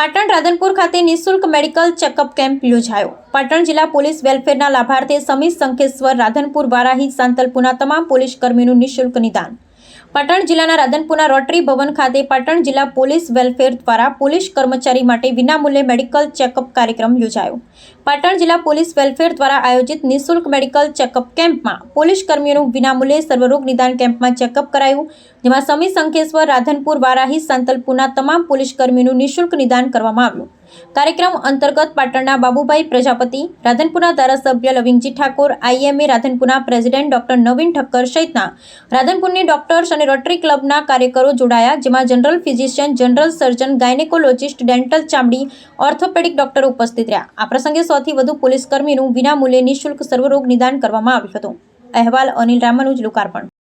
પાટણ રાધનપુર ખાતે નિઃશુલ્ક medical checkup camp યોજાયો. પાટણ જિલ્લા પોલીસ વેલફેરના લાભાર્થે સમીર સંકેશ્વર રાધનપુર, વારાહી સાંતલપુરના તમામ પોલીસ કર્મીનું નિઃશુલ્ક નિદાન પાટણ જિલ્લાના રાધનપુરના રોટરી ભવન ખાતે પાટણ જિલ્લા પોલીસ વેલફેર દ્વારા પોલીસ કર્મચારી માટે વિનામૂલ્યે મેડિકલ ચેકઅપ કાર્યક્રમ યોજાયો. પાટણ જિલ્લા પોલીસ વેલફેર દ્વારા આયોજિત નિઃશુલ્ક મેડિકલ ચેકઅપ કેમ્પમાં પોલીસ કર્મીઓનું વિનામૂલ્યે સર્વરોગ નિદાન કેમ્પમાં ચેકઅપ કરાયું, જેમાં સમી સંખેશ્વર રાધનપુર, વારાહી, સાંતલપુરના તમામ પોલીસ કર્મીનું નિઃશુલ્ક નિદાન કરવામાં આવ્યું. કાર્યક્રમ અંતર્ગત પાટણના બાબુભાઈ પ્રજાપતિ, રાધનપુરના ધારાસભ્ય લવિંગજી ઠાકોર, આઈએમએ રાધનપુરના પ્રેસિડેન્ટ ડોક્ટર નવીન ઠક્કર સહિતના રાધનપુરની ડોક્ટર્સ અને રોટરી ક્લબના કાર્યકરો જોડાયા, જેમાં general physician, general surgeon, gynaecologist, dental ચામડી, ઓર્થોપેડિક ડોક્ટર ઉપસ્થિત રહ્યા. આ પ્રસંગે સૌથી વધુ પોલીસ કર્મીનું વિનામૂલ્યે નિઃશુલ્ક સર્વરોગ નિદાન કરવામાં આવ્યું હતું. અહેવાલ અનિલ રામાનુજ લોકાર્પણ